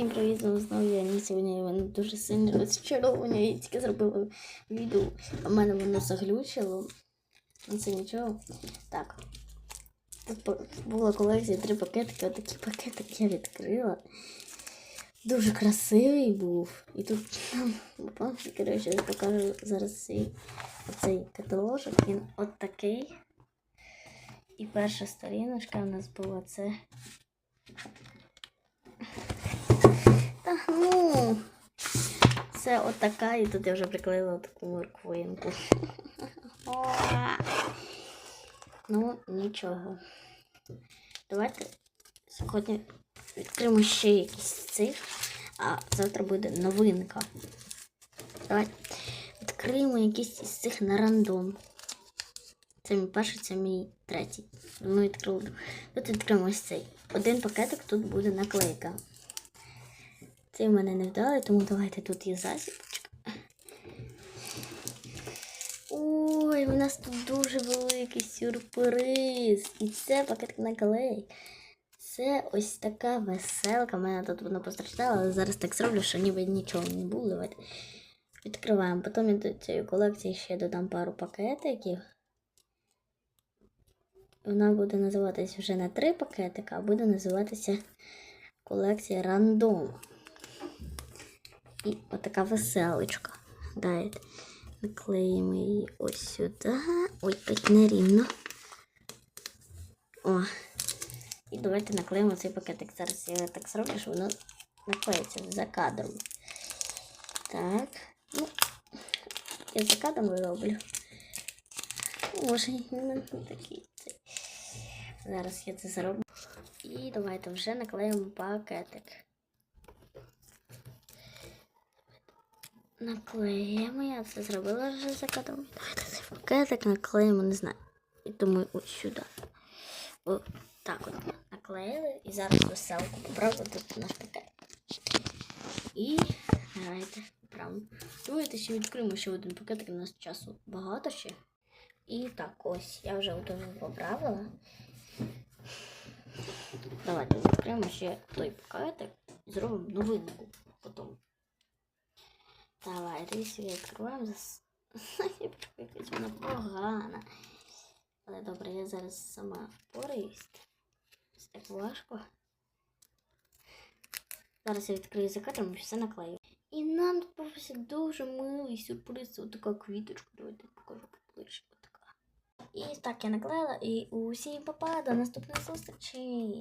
Всім привіт, знову я Ані. Сьогодні я мене дуже сильно розчарована. Я тільки зробила відео, а в мене воно заглючило. Ну це нічого. Так. Тут була колекція три пакетики, отакі пакетики я відкрила. Дуже красивий був. І тут, коротше, я покажу зараз свій оцей каталожок. Він от. І перша сторіночка у нас була це. Та ну. Це отака, і тут я вже приклеїла таку морквинку. Ну, нічого. Давайте сьогодні відкриємо ще якісь цих, а завтра буде новинка. Давайте відкриємо якісь із цих на рандом. Це мій перший, це мій третій. Ми відкрили. Тут відкриємо ось цей. Один пакетик, тут буде наклейка. Цей мене не вдалий, тому давайте тут є засібочка. Ой, у нас тут дуже великий сюрприз. І це пакетик наклей. Це ось така веселка. У мене тут воно постраждало, але зараз так зроблю, що ніби нічого не було. Відкриваємо. Потім я до цієї колекції ще додам пару пакетиків. Вона буде називатися вже не три пакетика, а буде називатися колекція рандом. І отака веселочка. Давайте наклеїмо її ось сюди. Ой, тут нерівно. О. І давайте наклеїмо цей пакетик. Зараз я так зроблю, що воно наклеїться за кадром. Так. Ну, я за кадром роблю. Може, не такий. Зараз я це зроблю. І давайте вже наклеїмо пакетик. Наклеїмо, я це зробила вже за кадром. Давайте цей пакетик наклеїмо, не знаю. І думаю, ось сюди. О, так от наклеїли. І зараз веселку поправити тут наш пакет. І давайте поправимо. Давайте ще відкриємо ще один пакетик, у нас часу багато ще. І так, ось, я вже готові поправила. Давайте відкриємо ще той пакетик і зробимо новинку. Давайте якщо відкриваємо зас... Якась вона погана. Але добре, я зараз сама пораюсь. Ось так важко. Зараз я відкрию за кадром і все наклею. І нам попався дуже милий сюрприз. Це така квіточка. Давайте покажу поближче. І так я наклеїла. І усім папа, до наступної зустрічі.